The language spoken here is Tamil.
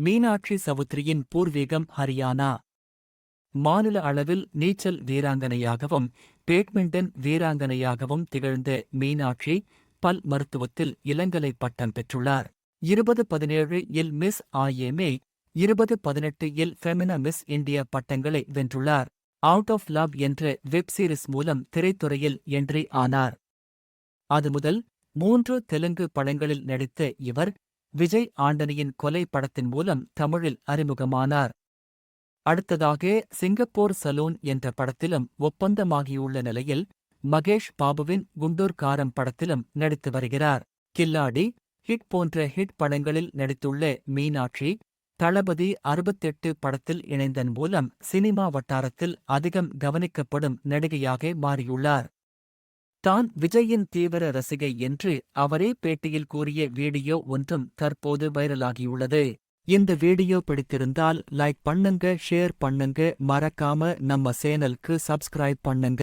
மீனாட்சி சவுத்ரியின் பூர்வீகம் ஹரியானா. மாநில அளவில் நீச்சல் வீராங்கனையாகவும் பேட்மிண்டன் வீராங்கனையாகவும் திகழ்ந்த மீனாட்சி பல் மருத்துவத்தில் இளங்கலை பட்டம் பெற்றுள்ளார். இருபது பதினேழு இல் மிஸ் ஆயேமே இருபது பதினெட்டு இல் ஃபெமினா மிஸ் இந்தியா பட்டங்களை வென்றுள்ளார். அவுட் ஆஃப் லவ் என்ற வெப் சீரிஸ் மூலம் திரைத்துறையில் என்ட்ரி ஆனார். அது முதல் மூன்று தெலுங்கு படங்களில் நடித்த இவர் விஜய் ஆண்டனியின் கொலை படத்தின் மூலம் தமிழில் அறிமுகமானார். அடுத்ததாக சிங்கப்பூர் சலூன் என்ற படத்திலும் ஒப்பந்தமாகியுள்ள நிலையில் மகேஷ் பாபுவின் குண்டூர் காரம் படத்திலும் நடித்து வருகிறார். கில்லாடி ஹிட் போன்ற ஹிட் படங்களில் நடித்துள்ள மீனாட்சி தளபதி அறுபத்தெட்டு படத்தில் இணைந்தன் மூலம் சினிமா வட்டாரத்தில் அதிகம் கவனிக்கப்படும் நடிகையாக மாறியுள்ளார். தான் விஜயின் தீவிர ரசிகை என்று அவரே பேட்டியில் கூறிய வீடியோ ஒன்றும் தற்போது வைரலாகியுள்ளது. இந்த வீடியோ பிடித்திருந்தால் லைக் பண்ணுங்க ஷேர் பண்ணுங்க மறக்காம நம்ம சேனலுக்கு சப்ஸ்கிரைப் பண்ணுங்க.